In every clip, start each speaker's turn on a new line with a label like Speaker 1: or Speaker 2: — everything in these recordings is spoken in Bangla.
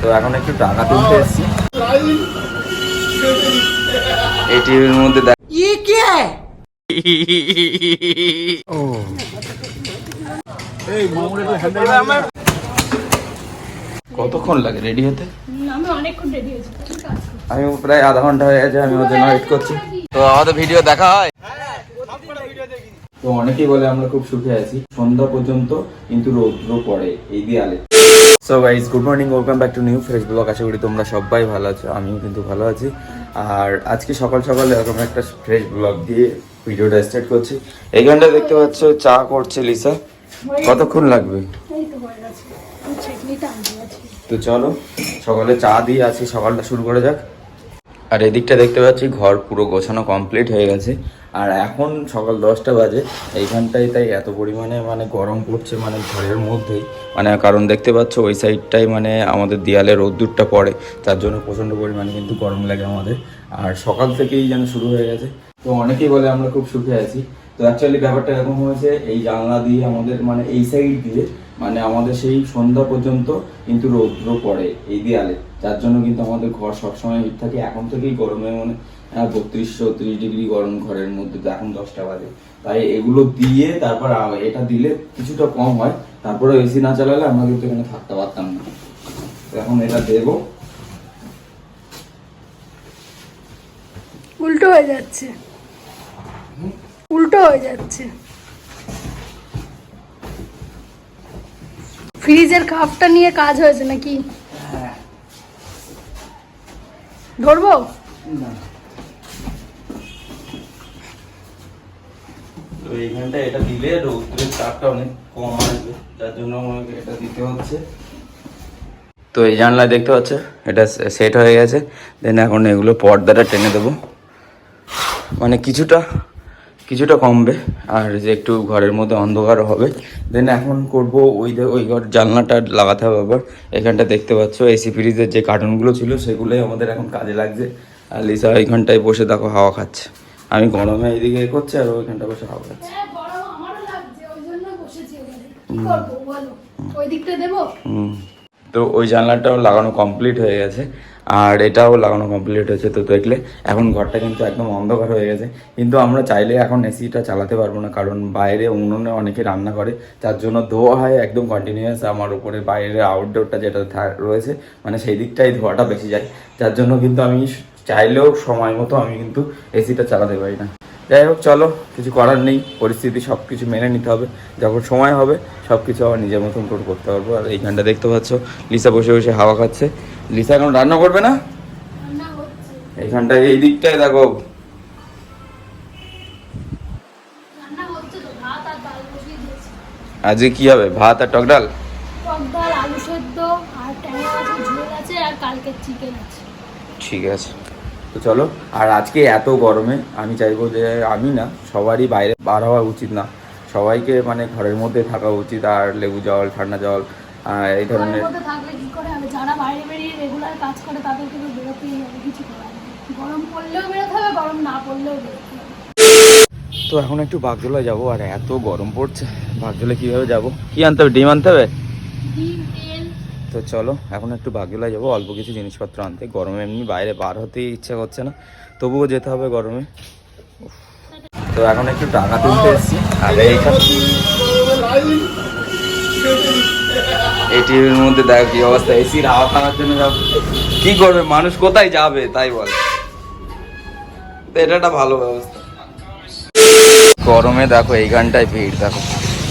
Speaker 1: তো এখন একটু টাকা তুলতে এসেছি। এই টিভির মধ্যে দেখ কতক্ষণ লাগে রেডি হতে?
Speaker 2: আমি
Speaker 1: প্রায় আধা ঘণ্টা হয়ে গেছে আমি ওদের জন্য ওয়েট করছি। তো আমাদের ভিডিও দেখা হয়? তো অনেকেই বলে আমরা খুব সুখে আছি। সন্ধ্যা পর্যন্ত কিন্তু রৌদ্র পড়ে এই দিয়ে so guys good morning welcome back to new fresh vlog আশা করি তোমরা সবাই ভালো আছো, আমিও কিন্তু ভালো আছি। আর আজকে সকাল সকাল এরকম একটা ফ্রেশ ব্লগ দিয়ে ভিডিওটা স্টার্ট করছি। এইখানটা দেখতে পাচ্ছ, চা করছে লিসা। কতক্ষণ লাগবে?
Speaker 2: তো
Speaker 1: চলো, সকালে চা দিয়ে আছি সকালটা শুরু করে যাক। আর এদিকটা দেখতে পাচ্ছি, ঘর পুরো গোছানো কমপ্লিট হয়ে গেছে। আর এখন সকাল দশটা বাজে, এইখানটায় তাই এত পরিমাণে মানে গরম পড়ছে মানে ঘরের মধ্যেই। মানে কারণ দেখতে পাচ্ছ, ওই সাইডটাই মানে আমাদের দেয়ালে রোদ্দুরটা পড়ে, তার জন্য প্রচণ্ড পরিমাণে কিন্তু গরম লাগে আমাদের। আর সকাল থেকেই যেন শুরু হয়ে গেছে। তো অনেকেই বলে আমরা খুব সুখে আছি। তো অ্যাকচুয়ালি ব্যাপারটা এরকম হয়েছে, এই জানলা দিয়ে আমাদের মানে এই সাইড দিয়ে মানে আমাদের সেই সন্ধ্যা পর্যন্ত কিন্তু রৌদ্র পড়ে এই দেয়ালে। যার জন্য কিন্তু আমাদের ঘর সবসময় হিট থাকে। এখন থেকেই গরমে মানে বত্রিশ চৌত্রিশ ডিগ্রি গরম ঘরের মধ্যে এখন দশটা বাজে। তাই এগুলো দিয়ে তারপর এটা দিলে কিছুটা কম হয়। তারপরে এসি না চালালে আমরা কিন্তু এখানে থাকতে পারতাম না। এখন এটা দেবো।
Speaker 2: উল্টো হয়ে যাচ্ছে। উল্টো হয়ে যাচ্ছে। ফ্রিজের কাপটা নিয়ে কাজ হয়েছে নাকি? ধরবো?
Speaker 1: তো এইখানটা এটা দিলে রৌদ্রের তাপটা অনেক কম আসবে, যার জন্য আমাকে এটা দিতে হচ্ছে। তো এই জানলায় দেখতে পাচ্ছ, এটা সেট হয়ে গেছে। দেন এখন এগুলো পর্দাটা টেনে দেবো। মানে কিছুটা কিছুটা কমবে, আর যে একটু ঘরের মধ্যে অন্ধকার হবে। দেন এখন করব ওই ওই ঘর জানলাটা লাগাতে হবে আবার। এখানটা দেখতে পাচ্ছ এসি ফ্রিজের যে কার্টুনগুলো ছিল, সেগুলোই আমাদের এখন কাজে লাগছে। আর লিসা ওইখানটায় বসে দেখো হাওয়া খাচ্ছে। আমি গরমে এইদিকে করছি আর ওইখানটা বসে হাওয়া খাচ্ছে।
Speaker 2: হ্যাঁ।
Speaker 1: তো ওই জানলাটাও লাগানো কমপ্লিট হয়ে গেছে আর এটাও লাগানো কমপ্লিট হয়েছে তো দেখলে। এখন ঘরটা কিন্তু একদম অন্ধকার হয়ে গেছে। কিন্তু আমরা চাইলে এখন এসিটা চালাতে পারব না কারণ বাইরে উনুনে অনেকে রান্না করে। যার জন্য ধোয়া হয় একদম কন্টিনিউয়াস আমার উপরে বাইরের আউটডোরটা যেটা রয়েছে মানে সেই দিকটাই ধোয়াটা বেশি যায়। যার জন্য কিন্তু আমি চাইলেও সময় মতো আমি কিন্তু এসিটা চালাতে পারি না। যাই হোক চলো কিছু করার নেই পরিস্থিতি সব কিছু মেনে নিতে হবে। যখন সময় হবে সব কিছু আবার নিজের মতন করে করতে পারব। আর এইখানটা দেখতে পাচ্ছ লিসা বসে বসে হাওয়া খাচ্ছে। লিসা এখন রান্না করবে না? এইখানটায় এই দিকটায় দেখো। আজকে কি হবে ভাত আর টক ডাল?
Speaker 2: টক ডাল আলু সেদ্ধ আর ট্যাংরা মাছের ঝোল আছে আর কালকের চিকেন আছে।
Speaker 1: ঠিক আছে। তো চলো আর আজকে এত গরমে আমি চাইব যে আমি না সবারই বাইরে বার হওয়া উচিত না। সবাইকে মানে ঘরের মধ্যে থাকা উচিত আর লেবু জল ঠান্ডা জল এই ধরনের
Speaker 2: মধ্যে থাকলে কি করে হবে? যারা বাইরে বেরিয়ে রেগুলার কাজ করে তাদেরকে তো বেরোতেই হবে কিছু করার গরম পড়লেও বেরোতে হবে গরম না পড়লেও বেরোতে হবে।
Speaker 1: তো এখন একটু বাগজোলায় যাব আর এত গরম পড়ছে বাগজোলে কীভাবে যাব? কি আনতে হবে? ডিম আনতে হবে?
Speaker 2: ডিম।
Speaker 1: তো চলো, এখন একটু বাগজোলায় যাব, অল্প কিছু জিনিসপত্র আনতে। গরমে এমনি বাইরে বার হতেই ইচ্ছা করছে না। তবুও যেতে হবে গরমে। তো এখন একটু টাকা তুলতে এসেছি। আর এইখানে মধ্যে দেখ কি অবস্থা। এসির হাওয়া খাওয়ার জন্য কি করবে? মানুষ কোথায় যাবে? তাই বল। এটা একটা ভালো ব্যবস্থা। গরমে দেখো এই গানটায় ভিড়, দেখো।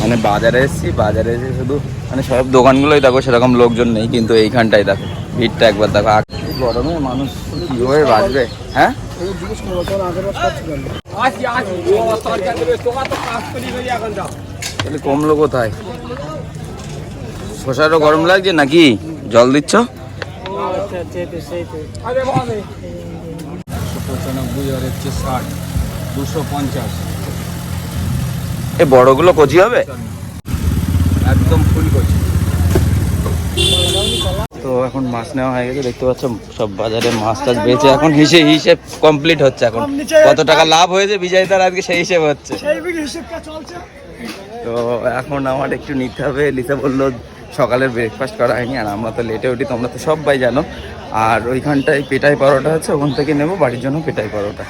Speaker 1: মানে বাজারে এসেছি বাজারে এসে শুধু মানে সব দোকানগুলোই দেখো সেরকম লোকজন নেই কিন্তু এইখানটায় দেখো ভিড়টা একবার দেখো গরমে মানুষ কীভাবে বাঁচবে হ্যাঁ তাহলে কমলো কোথায় শশারও গরম লাগছে নাকি জল দিচ্ছ
Speaker 3: পঁচানব্বই আর হচ্ছে ষাট দুশো পঞ্চাশ
Speaker 1: এই বড়গুলো কচি হবে?
Speaker 3: একদম ফুল করছে
Speaker 1: তো এখন মাছ নেওয়া হয়ে গেছে দেখতে পাচ্ছ সব বাজারে মাছ টাছ বেচে এখন হিসেব হিসেব কমপ্লিট হচ্ছে এখন। কত টাকা লাভ হয়েছে বিজয় তার আজকে সেই হিসেব হচ্ছে। তো এখন আমার একটু নিতে হবে। লিসা বলল সকালের ব্রেকফাস্ট করা হয়নি আর আমরা তো লেটে উঠি তোমরা তো সবাই জানো। আর ওইখানটায় পেটাই পরোটা আছে ওখান থেকে নেব বাড়ির জন্য পেটাই পরোটা।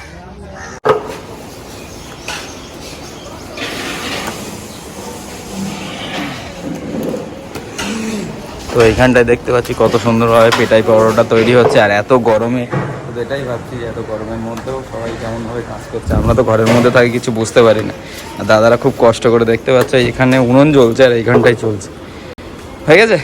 Speaker 1: তো এইখানটায় দেখতে পাচ্ছি কত সুন্দরভাবে পেটাই পরোটা তৈরি হচ্ছে, আর এত গরমে। এটাই ভাবছি যে এত গরমের মধ্যেও সবাই কেমনভাবে কাজ করছে, আমরা তো ঘরের মধ্যে থাকি, কিছু বুঝতে পারি না। দাদারা খুব কষ্ট করে দেখতে পাচ্ছে এখানে উনুন জ্বলছে আর এইখানটাই চলছে। হয়ে গেছে?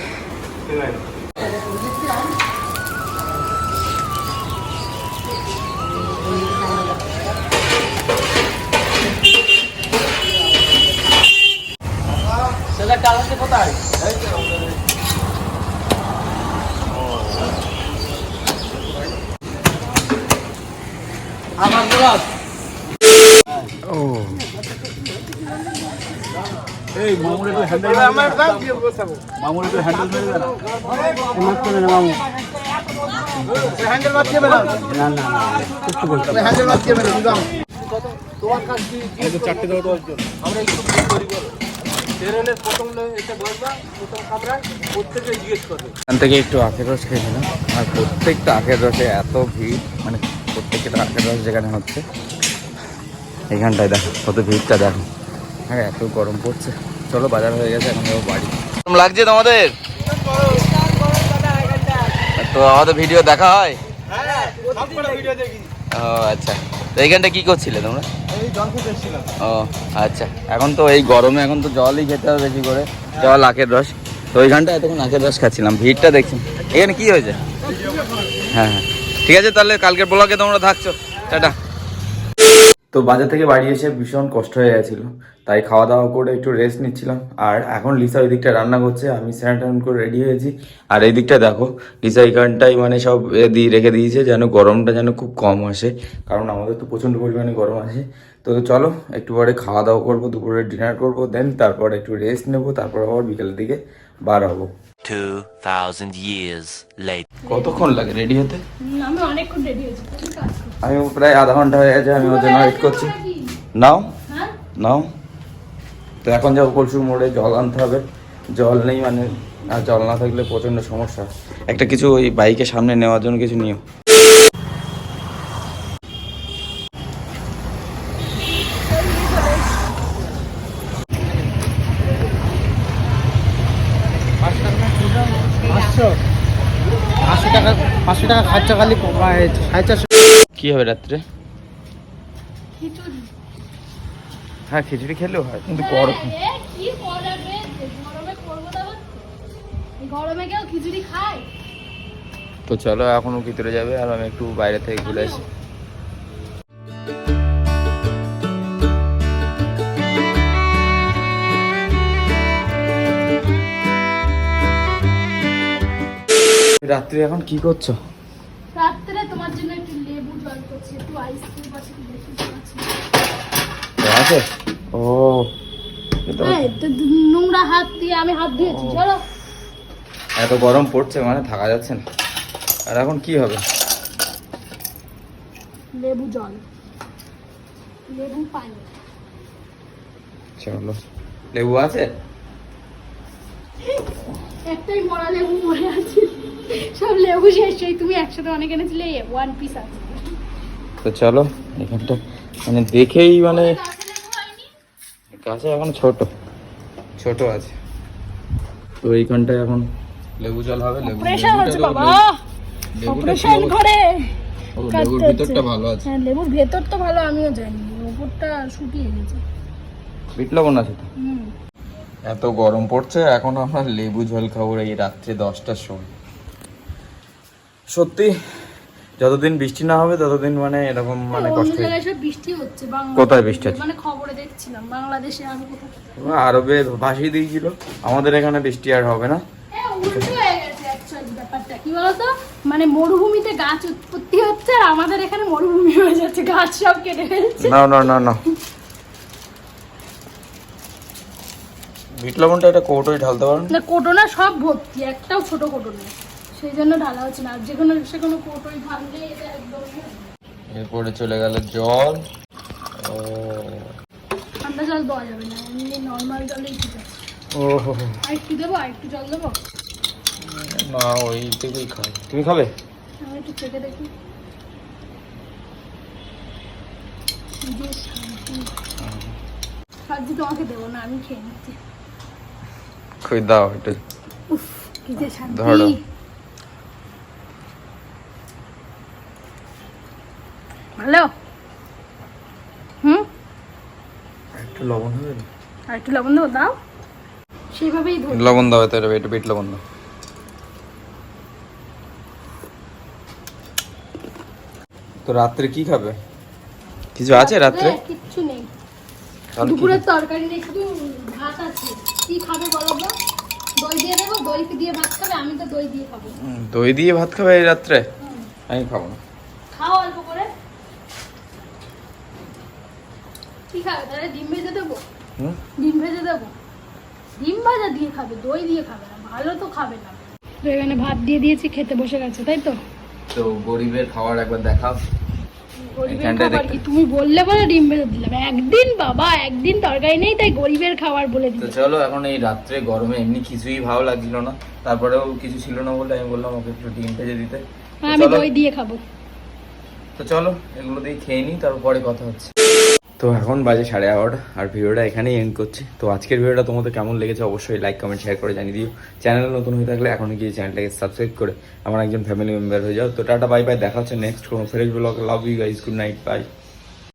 Speaker 1: ও
Speaker 3: এই মামুর একটু হ্যান্ডেল মামুর একটু হ্যান্ডেল মেরে দে না এই তো চারটে দাও তো
Speaker 1: এখান থেকে একটু আখের রস খেয়েছিলাম আর প্রত্যেকটা আখের রসে এত ভিড় মানে যেখানে হচ্ছে। এখানটায় দেখো, কত ভিড়টা দেখো। হ্যাঁ এত গরম পড়ছে। চলো, বাজার হয়ে গেছে, এখন বাড়ি। লাগছে তোমাদের? তো আমাদের ভিডিও দেখা হয়? ও আচ্ছা। তো এইখানটা কি করছিলে তোমরা? ও আচ্ছা। এখন তো এই গরমে এখন তো জলই খেতে হবে বেশি করে। জল, আখের রস। তো ওইখানটা এতক্ষণ আখের রস খাচ্ছিলাম, ভিড়টা দেখছি। এখানে কি হয়েছে? হ্যাঁ হ্যাঁ। ঠিক আছে, তাহলে কালকের ব্লগে তোমরা থাকছো। টাটা। তো বাজার থেকে বাড়ি এসে ভীষণ কষ্ট হয়ে গেছিল। তাই খাওয়া দাওয়া করে একটু রেস্ট নিচ্ছিলাম। আর এখন লিসা ওই দিকটা রান্না করছে, আমি স্নান টান করে রেডি হয়েছি। আর এই দিকটা দেখো, লিসা এইখানটাই মানে সব দিয়ে রেখে দিয়েছে, যেন গরমটা যেন খুব কম আসে। কারণ আমাদের তো প্রচণ্ড পরিমাণে গরম আসে। তো চলো, একটু পরে খাওয়া দাওয়া করব, দুপুরে ডিনার করব দেন তারপর একটু রেস্ট নেব, তারপর আবার বিকেলের দিকে বার হব।
Speaker 4: 2,000 years later.
Speaker 1: কতক্ষণ লাগে? রেডি হতে?
Speaker 2: আমি অনেকক্ষণ রেডি হয়েছি
Speaker 1: আমি প্রায় আধা ঘণ্টা হয়ে গেছে আমি ওর জন্য ওয়েট করছি? নাও।
Speaker 2: হ্যাঁ?
Speaker 1: নাও। তো এখন যাব কলসুর মোড়ে জল আনতে হবে। জল নেই মানে আর জল না থাকলে প্রচণ্ড সমস্যা। একটা কিছু ওই বাইকের সামনে নেওয়ার জন্য কিছু নিও।
Speaker 5: টাকা খরচা খালি সাড়ে চারশো
Speaker 1: কি হবে রাত্রে? হ্যাঁ খিচুড়ি খেলেও হয়। কিন্তু গরম।
Speaker 2: এ, কি করাবে গরমে করব তারপর এই গরমে কেউ খিচুড়ি খায়?
Speaker 1: তো চলো এখনও ভিতরে যাবে আর আমি একটু বাইরে থেকে ঘুরে আসি। রাত্রে এখন কি করছ
Speaker 2: রাত্রে তোমার জন্য একটু লেবু জল করছি একটু আইসক্রিম আছে একটু বেশি আছে।
Speaker 1: আছে? ও এটা
Speaker 2: এই, তো নোংরা হাত দিয়ে আমি হাত ধুয়েছি চলো।
Speaker 1: এত গরম পড়ছে মানে থাকা যাচ্ছে না। আর এখন কি হবে?
Speaker 2: লেবু জল। লেবু পানি।
Speaker 1: চলো। লেবু আছে?
Speaker 2: একটাই মরা লেবু মরে আছে। সব লেবু শেষ হয়ে তুমি একসাথে অনেক এনেছিলে ওয়ান পিস আছে।
Speaker 1: তো চলো এখানটা মানে দেখেই মানে
Speaker 2: গাছে
Speaker 1: এখন ছোট। ছোট আছে। তো এইখানটায় এখন লেবু জল হবে লেবু
Speaker 2: অপারেশন? করে
Speaker 1: লেবুর ভিতরটা ভালো আছে।
Speaker 2: হ্যাঁ লেবুর ভেতর তো ভালো আমিও জানি। ওপরটা শুকিয়ে গেছে।
Speaker 1: বিট লবণ আছে তো? এত গরম পড়ছে এখন আমরা লেবু জল খাব এই রাত্রে দশটার সময়। সত্যি যতদিন বৃষ্টি না হবে ততদিন মানে এরকম মানে কষ্ট
Speaker 2: বৃষ্টি হচ্ছে
Speaker 1: কোথায় বৃষ্টি হচ্ছে?
Speaker 2: মানে খবরে দেখছিলাম বাংলাদেশে আমি কোথাও
Speaker 1: আরবে ভাসিয়ে দিয়েছিল। আমাদের এখানে বৃষ্টি আর হবে না।
Speaker 2: হ্যাঁ, হয়ে ব্যাপারটা। কি বলতো? মানে মরুভূমিতে গাছ উৎপত্তি হচ্ছে আর আমাদের এখানে মরুভূমি হয়ে যাচ্ছে গাছ সব কেটে ফেলছে।
Speaker 1: না না না না। বিট লবণটা এটা কৌটোয় ঢালতে পারেন।
Speaker 2: না কোটোনা সব ভর্তি একটাও ছোট কোটো নেই সেই জন্য ঢালা হচ্ছে না। আর যে কোনো সে কোনো কোটোই ঢাললে এটা একদম
Speaker 1: এরপরে চলে গেল জল। ও।
Speaker 2: ঠান্ডা জল দেওয়া যাবে না এমনি নর্মাল জলেই ঠিক আছে।
Speaker 1: ও হো হো।
Speaker 2: আর একটু দেবো আর একটু জল দেবো?
Speaker 1: না ওই খাই। তুমি খাবে?
Speaker 2: আমি একটু চেখে দেখি। শান্তি। তোমাকে দেবো না আমি খেয়ে নিচ্ছি।
Speaker 1: কই দাও একটু
Speaker 2: উফ কি যে শান্তি। ভালো হুম?
Speaker 1: একটু লবণ হবে
Speaker 2: আর একটু লবণ দেবো দাও। সেইভাবেই ধরো
Speaker 1: লবণ দাও এতে বিট লবণ দাও। তো রাত্রে কি খাবে? কিছু আছে রাত্রে
Speaker 2: কিচ্ছু নেই। দুপুরের তরকারি নেই শুধু ভাত আছে। কি খাবে বলো তো? দই দিয়ে দেবো দই দিয়ে ভাত খাবে আমি তো দই দিয়ে খাব।
Speaker 1: দই দিয়ে ভাত খাবে এই রাত্রে? আমি খাব না
Speaker 2: খাও অল্প করে কি খাবে তাহলে ডিম ভেজে দেবো? ডিম ভেজে দেবো? ডিম ভাজা দিয়ে খাবে দই দিয়ে খাবে না ভালো তো খাবে না। তো এখানে ভাত দিয়ে দিয়েছি খেতে বসে গেছে তাই তো?
Speaker 1: তো গরিবের খাবার একবার দেখাও।
Speaker 2: গরিবের খাবার কি তুমি বললে বলে ডিম ভেজে দিলাম? একদিন বাবা একদিন তরকারি নেই তাই গরিবের খাবার বলে
Speaker 1: তো চলো এখন এই রাত্রে গরমে এমনি কিছুই ভালো লাগছিল না। তারপরেও কিছু ছিল না বলে আমি বললাম ওকে একটু ডিম ভেজে দিতে।
Speaker 2: আমি দই দিয়ে খাব।
Speaker 1: তো চলো এগুলো দিয়ে খেয়ে নিই তারপরে কথা হচ্ছে। তো এখন বাজে সাড়ে এগারোটা, আর ভিডিওটা এখানেই এন্ড করছি। তো আজকের ভিডিওটা তোমাদের কেমন লেগেছে অবশ্যই লাইক কমেন্ট শেয়ার করে জানিয়ে দিও। চ্যানেল নতুন হয়ে থাকলে এখন গিয়ে চ্যানেলটাকে সাবস্ক্রাইব করে আমার একজন ফ্যামিলি মেম্বার হয়ে যাও। তো টাটা বাই বাই দেখা হচ্ছে নেক্সট কোনো fresh vlog love you guys good night bye